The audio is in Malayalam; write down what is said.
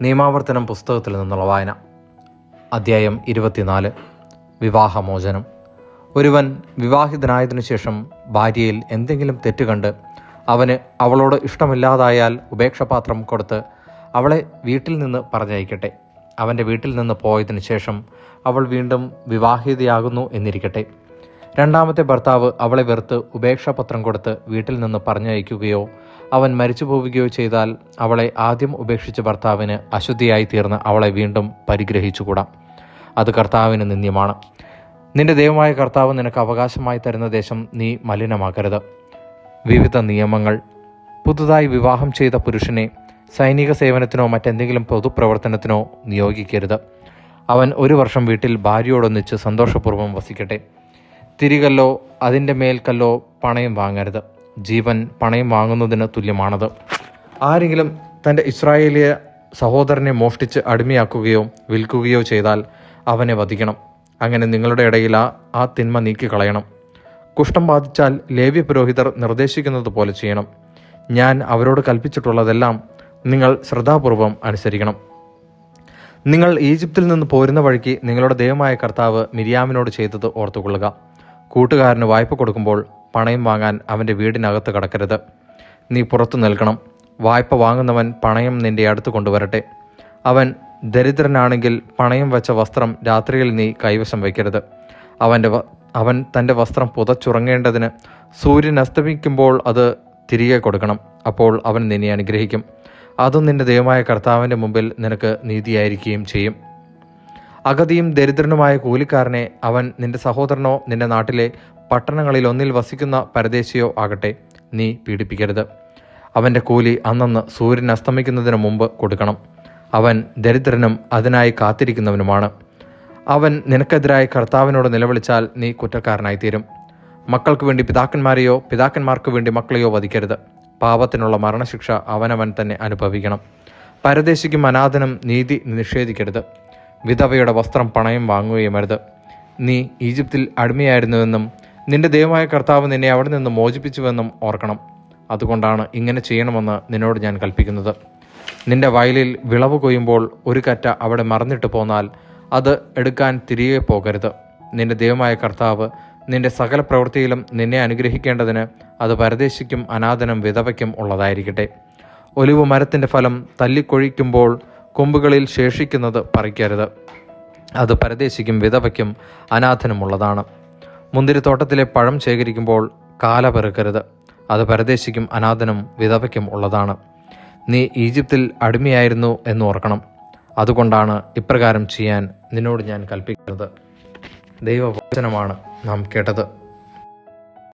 നിയമാവർത്തനം പുസ്തകത്തിൽ നിന്നുള്ള വായന. അദ്ധ്യായം ഇരുപത്തിനാല്. വിവാഹമോചനം. ഒരുവൻ വിവാഹിതനായതിനു ശേഷം ഭാര്യയിൽ എന്തെങ്കിലും തെറ്റ് കണ്ട് അവന് അവളോട് ഇഷ്ടമില്ലാതായാൽ ഉപേക്ഷപാത്രം കൊടുത്ത് അവളെ വീട്ടിൽ നിന്ന് പറഞ്ഞയക്കട്ടെ. അവന്റെ വീട്ടിൽ നിന്ന് പോയതിനു ശേഷം അവൾ വീണ്ടും വിവാഹിതയാകുന്നു എന്നിരിക്കട്ടെ. രണ്ടാമത്തെ ഭർത്താവ് അവളെ വെറുത്ത് ഉപേക്ഷാപത്രം കൊടുത്ത് വീട്ടിൽ നിന്ന് പറഞ്ഞയക്കുകയോ അവൻ മരിച്ചു പോവുകയോ ചെയ്താൽ അവളെ ആദ്യം ഉപേക്ഷിച്ച ഭർത്താവിന് അശുദ്ധിയായി തീർന്ന് അവളെ വീണ്ടും പരിഗ്രഹിച്ചുകൂടാം. അത് കർത്താവിന് നിന്ദ്യമാണ്. നിന്റെ ദൈവമായ കർത്താവ് നിനക്ക് അവകാശമായി തരുന്ന ദേശം നീ മലിനമാക്കരുത്. വിവിധ നിയമങ്ങൾ. പുതുതായി വിവാഹം ചെയ്ത പുരുഷനെ സൈനിക സേവനത്തിനോ മറ്റെന്തെങ്കിലും പൊതുപ്രവർത്തനത്തിനോ നിയോഗിക്കരുത്. അവൻ ഒരു വർഷം വീട്ടിൽ ഭാര്യയോടൊന്നിച്ച് സന്തോഷപൂർവം വസിക്കട്ടെ. തിരികല്ലോ അതിന്റെ മേൽക്കല്ലോ പണയം വാങ്ങരുത്. ജീവൻ പണയം വാങ്ങുന്നതിന് തുല്യമാണത്. ആരെങ്കിലും തന്റെ ഇസ്രായേലിയ സഹോദരനെ മോഷ്ടിച്ച് അടിമയാക്കുകയോ വിൽക്കുകയോ ചെയ്താൽ അവനെ വധിക്കണം. അങ്ങനെ നിങ്ങളുടെ ഇടയിൽ ആ ആ തിന്മ നീക്കിക്കളയണം. കുഷ്ഠം ബാധിച്ചാൽ ലേവ്യ പുരോഹിതർ നിർദ്ദേശിക്കുന്നത് പോലെ ചെയ്യണം. ഞാൻ അവരോട് കൽപ്പിച്ചിട്ടുള്ളതെല്ലാം നിങ്ങൾ ശ്രദ്ധാപൂർവം അനുസരിക്കണം. നിങ്ങൾ ഈജിപ്തിൽ നിന്ന് പോരുന്ന വഴിക്ക് നിങ്ങളുടെ ദൈവമായ കർത്താവ് മിരിയാമിനോട് ചെയ്തത് ഓർത്തുകൊള്ളുക. കൂട്ടുകാരന് വായ്പ കൊടുക്കുമ്പോൾ പണയം വാങ്ങാൻ അവന്റെ വീടിനകത്ത് കടക്കരുത്. നീ പുറത്തു നിൽക്കണം. വായ്പ വാങ്ങുന്നവൻ പണയം നിന്റെ അടുത്ത് കൊണ്ടുവരട്ടെ. അവൻ ദരിദ്രനാണെങ്കിൽ പണയം വെച്ച വസ്ത്രം രാത്രിയിൽ നീ കൈവശം വയ്ക്കരുത്. അവന്റെ അവൻ തന്റെ വസ്ത്രം പുതച്ചുറങ്ങേണ്ടതിന് സൂര്യൻ അസ്തമിക്കുമ്പോൾ അത് തിരികെ കൊടുക്കണം. അപ്പോൾ അവൻ നിന്നെ അനുഗ്രഹിക്കും. അതും നിന്റെ ദൈവമായ കർത്താവിന്റെ മുമ്പിൽ നിനക്ക് നീതിയായിരിക്കുകയും ചെയ്യും. അഗതിയും ദരിദ്രനുമായ കൂലിക്കാരനെ അവൻ നിന്റെ സഹോദരനോ നിന്റെ നാട്ടിലെ പട്ടണങ്ങളിൽ ഒന്നിൽ വസിക്കുന്ന പരദേശിയോ ആകട്ടെ നീ പീഡിപ്പിക്കരുത്. അവന്റെ കൂലി അന്നന്ന് സൂര്യൻ അസ്തമിക്കുന്നതിന് മുമ്പ് കൊടുക്കണം. അവൻ ദരിദ്രനും അതിനായി കാത്തിരിക്കുന്നവനുമാണ്. അവൻ നിനക്കെതിരായി കർത്താവിനോട് നിലവിളിച്ചാൽ നീ കുറ്റക്കാരനായിത്തീരും. മക്കൾക്ക് വേണ്ടി പിതാക്കന്മാരെയോ പിതാക്കന്മാർക്ക് വേണ്ടി മക്കളെയോ വധിക്കരുത്. പാപത്തിനുള്ള മരണശിക്ഷ അവനവൻ തന്നെ അനുഭവിക്കണം. പരദേശിക്കും അനാഥനും നീതി നിഷേധിക്കരുത്. വിധവയുടെ വസ്ത്രം പണയം വാങ്ങുകയും അരുത്. നീ ഈജിപ്തിൽ അടിമയായിരുന്നുവെന്നും നിന്റെ ദൈവമായ കർത്താവ് നിന്നെ അവിടെ നിന്ന് മോചിപ്പിച്ചുവെന്നും ഓർക്കണം. അതുകൊണ്ടാണ് ഇങ്ങനെ ചെയ്യണമെന്ന് നിന്നോട് ഞാൻ കൽപ്പിക്കുന്നത്. നിന്റെ വയലിൽ വിളവ് കൊയ്യുമ്പോൾ ഒരു കറ്റ അവിടെ മറന്നിട്ട് പോന്നാൽ അത് എടുക്കാൻ തിരികെ പോകരുത്. നിന്റെ ദൈവമായ കർത്താവ് നിന്റെ സകല പ്രവൃത്തിയിലും നിന്നെ അനുഗ്രഹിക്കേണ്ടതിന് അത് പരദേശിക്കും അനാഥനും വിധവയ്ക്കും ഉള്ളതായിരിക്കട്ടെ. ഒലിവ് മരത്തിന്റെ ഫലം തല്ലിക്കൊഴിക്കുമ്പോൾ കൊമ്പുകളിൽ ശേഷിക്കുന്നത് പറിക്കരുത്. അത് പരദേശിക്കും വിധവയ്ക്കും അനാഥനുമുള്ളതാണ്. മുന്തിരിത്തോട്ടത്തിലെ പഴം ശേഖരിക്കുമ്പോൾ കാല പെറുക്കരുത്. അത് പരദേശിക്കും അനാഥനും വിധവയ്ക്കും ഉള്ളതാണ്. നീ ഈജിപ്തിൽ അടിമയായിരുന്നു എന്ന് ഓർക്കണം. അതുകൊണ്ടാണ് ഇപ്രകാരം ചെയ്യാൻ നിന്നോട് ഞാൻ കൽപ്പിക്കുന്നത്. ദൈവവചനമാണ് നാം കേട്ടത്.